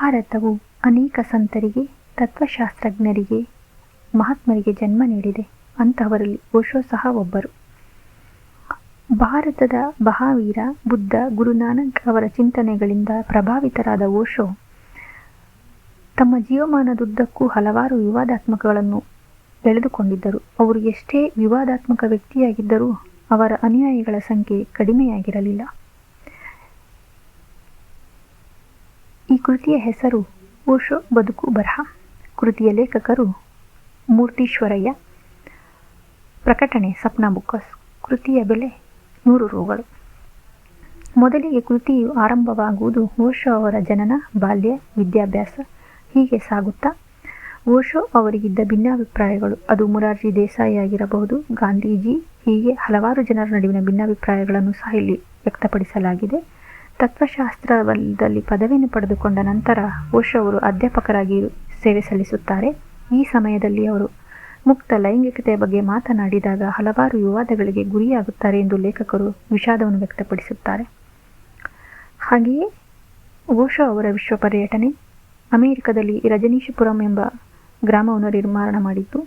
ಭಾರತವು ಅನೇಕ ಸಂತರಿಗೆ, ತತ್ವಶಾಸ್ತ್ರಜ್ಞರಿಗೆ, ಮಹಾತ್ಮರಿಗೆ ಜನ್ಮ ನೀಡಿದೆ. ಅಂತಹವರಲ್ಲಿ ಓಶೋ ಸಹ ಒಬ್ಬರು. ಭಾರತದ ಮಹಾವೀರ, ಬುದ್ಧ, ಗುರುನಾನಕ್ ಅವರ ಚಿಂತನೆಗಳಿಂದ ಪ್ರಭಾವಿತರಾದ ಓಶೋ, ತಮ್ಮ ಜೀವಮಾನದುದ್ದಕ್ಕೂ ಹಲವಾರು ವಿವಾದಾತ್ಮಕಗಳನ್ನು ಎಳೆದುಕೊಂಡಿದ್ದರು. ಅವರು ಎಷ್ಟೇ ವಿವಾದಾತ್ಮಕ ವ್ಯಕ್ತಿಯಾಗಿದ್ದರೂ ಅವರ ಅನುಯಾಯಿಗಳ ಸಂಖ್ಯೆ ಕಡಿಮೆಯಾಗಿರಲಿಲ್ಲ ಈ ಕೃತಿಯ ಹೆಸರು ಓಶೋ ಬದುಕು ಬರಹ. ಕೃತಿಯ ಲೇಖಕರು ಮೂರ್ತೀಶ್ವರಯ್ಯ. ಪ್ರಕಟಣೆ ಸಪ್ನಾ ಬುಕ್ಕಸ್. ಕೃತಿಯ ಬೆಲೆ ನೂರು ರೂಗಳು. ಮೊದಲಿಗೆ ಕೃತಿಯು ಆರಂಭವಾಗುವುದು ಓಶೋ ಅವರ ಜನನ, ಬಾಲ್ಯ, ವಿದ್ಯಾಭ್ಯಾಸ ಹೀಗೆ ಸಾಗುತ್ತಾ ಓಶೋ ಅವರಿಗಿದ್ದ ಭಿನ್ನಾಭಿಪ್ರಾಯಗಳು. ಅದು ಮುರಾರ್ಜಿ ದೇಸಾಯಿ ಆಗಿರಬಹುದು, ಗಾಂಧೀಜಿ ಹೀಗೆ ಹಲವಾರು ಜನರ ನಡುವಿನ ಭಿನ್ನಾಭಿಪ್ರಾಯಗಳನ್ನು ಸಹ ಇಲ್ಲಿ ವ್ಯಕ್ತಪಡಿಸಲಾಗಿದೆ. ತತ್ವಶಾಸ್ತ್ರದಲ್ಲಿ ಪದವಿಯನ್ನು ಪಡೆದುಕೊಂಡ ನಂತರ ಓಶೋ ಅವರು ಅಧ್ಯಾಪಕರಾಗಿ ಸೇವೆ ಸಲ್ಲಿಸುತ್ತಾರೆ. ಈ ಸಮಯದಲ್ಲಿ ಅವರು ಮುಕ್ತ ಲೈಂಗಿಕತೆಯ ಬಗ್ಗೆ ಮಾತನಾಡಿದಾಗ ಹಲವಾರು ವಿವಾದಗಳಿಗೆ ಗುರಿಯಾಗುತ್ತಾರೆ ಎಂದು ಲೇಖಕರು ವಿಷಾದವನ್ನು ವ್ಯಕ್ತಪಡಿಸುತ್ತಾರೆ. ಹಾಗೆಯೇ ಓಶೋ ಅವರ ವಿಶ್ವ ಪರ್ಯಟನೆ, ಅಮೆರಿಕದಲ್ಲಿ ರಜನೀಶಪುರಂ ಎಂಬ ಗ್ರಾಮವನ್ನು ನಿರ್ಮಾಣ ಮಾಡಿದ್ದು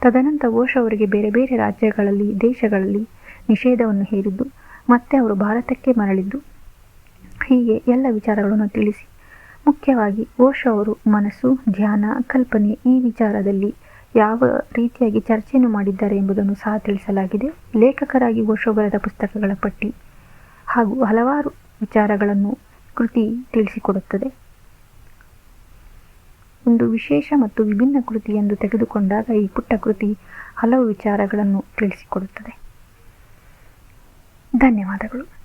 ತದನಂತರ ಓಶೋ ಅವರಿಗೆ ಬೇರೆ ಬೇರೆ ರಾಜ್ಯಗಳಲ್ಲಿ, ದೇಶಗಳಲ್ಲಿ ನಿಷೇಧವನ್ನು ಹೇರಿದ್ದು, ಮತ್ತೆ ಅವರು ಭಾರತಕ್ಕೆ ಮರಳಿದ್ದು. ಹೀಗೆ ಎಲ್ಲ ವಿಚಾರಗಳನ್ನು ತಿಳಿಸಿ. ಮುಖ್ಯವಾಗಿ ಓಶೋ ಅವರು ಮನಸ್ಸು, ಧ್ಯಾನ, ಕಲ್ಪನೆ ಈ ವಿಚಾರದಲ್ಲಿ ಯಾವ ರೀತಿಯಾಗಿ ಚರ್ಚೆಯನ್ನು ಮಾಡಿದ್ದಾರೆ ಎಂಬುದನ್ನು ಸಹ ತಿಳಿಸಲಾಗಿದೆ. ಲೇಖಕರಾಗಿ ಓಶೋ ಬರೆದ ಪುಸ್ತಕಗಳ ಪಟ್ಟಿ ಹಾಗೂ ಹಲವಾರು ವಿಚಾರಗಳನ್ನು ಕೃತಿ ತಿಳಿಸಿಕೊಡುತ್ತದೆ. ಒಂದು ವಿಶೇಷ ಮತ್ತು ವಿಭಿನ್ನ ಕೃತಿ ಎಂದು ತೆಗೆದುಕೊಂಡಾಗ ಈ ಪುಟ್ಟ ಕೃತಿ ಹಲವು ವಿಚಾರಗಳನ್ನು ತಿಳಿಸಿಕೊಡುತ್ತದೆ. ಧನ್ಯವಾದಗಳು.